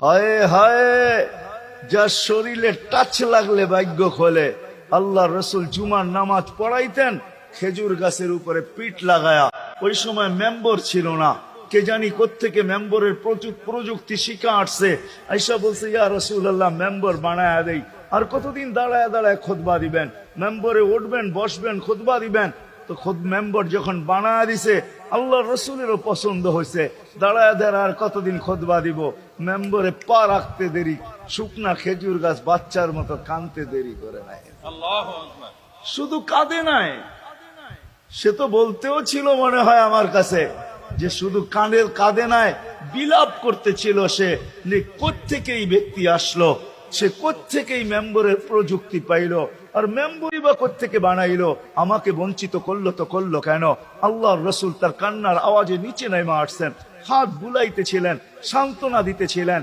হায় হায়, যার শরীরে টাচ লাগলে ভাগ্য খোলে। আল্লাহ রসুল জুমার নামাজ পড়াইতেন, খেজুর গাছের উপরে পিঠ লাগায়া। ওই সময় মেম্বর ছিল না। কে জানি কোত্থেকে মেম্বরের প্রযুক- প্রযুক্তি শিখা আসছে। আইসা বলছে, ইয়া রসুল আল্লাহ মেম্বর বানায়া দেই। আর কতদিন দাঁড়ায় দাঁড়ায় খোদবা দিবেন? মেম্বরে উঠবেন, বসবেন, খোদবা দিবেন। তো খোদ মেম্বর যখন বানা দিছে আল্লাহ রসুলেরও পছন্দ হয়েছে দাঁড়ায় দাঁড়ায় আর কতদিন খোদবা দিব? মেম্বরে পা রাখতে দেরি শুকনা খেজুর গাছ বাচ্চার মতো কানতে দেরি করে নাই। শুধু কাঁদে নাই। সে তো বলতেও ছিল মনে হয় আমার কাছে যে শুধু কানের কাঁদে নাই বিলাপ করতেছিল সে যে কোত্থেকে এই ব্যক্তি আসলো? সে কোত্থেকেই মেম্বরের প্রযুক্তি পাইল? আর মেম্বরই বা কোত্থেকে বানাইল? আমাকে বঞ্চিত করল তো করল কেন? আল্লাহর রসুল তার কান্নার আওয়াজে নিচে নেমে আসছেন, হাত বুলাইতেছিলেন, সান্ত্বনা দিতেছিলেন।